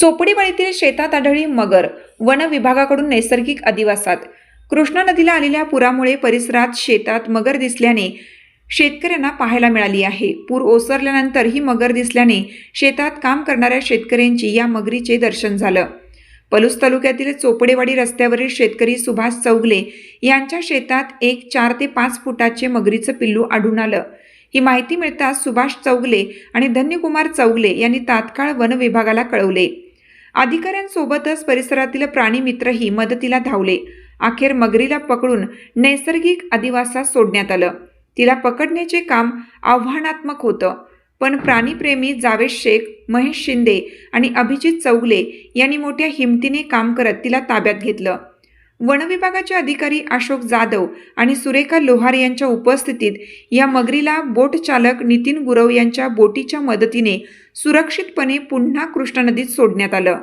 चोपडीवाडीतील शेतात आढळली मगर वन विभागाकडून नैसर्गिक अधिवासात. कृष्णा नदीला आलेल्या पुरामुळे परिसरात शेतात मगर दिसल्याने शेतकऱ्यांना पाहायला मिळाली आहे. पूर ओसरल्यानंतर ही मगर दिसल्याने शेतात काम करणाऱ्या शेतकऱ्यांची या मगरीचे दर्शन झालं. पलूस तालुक्यातील चोपडेवाडी रस्त्यावरील शेतकरी सुभाष चौगले यांच्या शेतात एक चार ते पाच फुटाचे मगरीचं पिल्लू आढळून आलं. ही माहिती मिळताच सुभाष चौगले आणि धन्यकुमार चौगले यांनी तात्काळ वन विभागाला कळवले. अधिकाऱ्यांसोबतच परिसरातील प्राणीमित्रही मदतीला धावले. अखेर मगरीला पकडून नैसर्गिक अधिवासात सोडण्यात आलं. तिला पकडण्याचे काम आव्हानात्मक होतं. पण प्राणीप्रेमी जावेद शेख महेश शिंदे आणि अभिजित चौगले यांनी मोठ्या हिमतीने काम करत तिला ताब्यात घेतलं. वनविभागाचे अधिकारी अशोक जाधव आणि सुरेखा लोहार यांच्या उपस्थितीत या मगरीला बोट चालक नितीन गुरव यांच्या बोटीच्या मदतीने सुरक्षितपणे पुन्हा कृष्णा नदीत सोडण्यात आलं.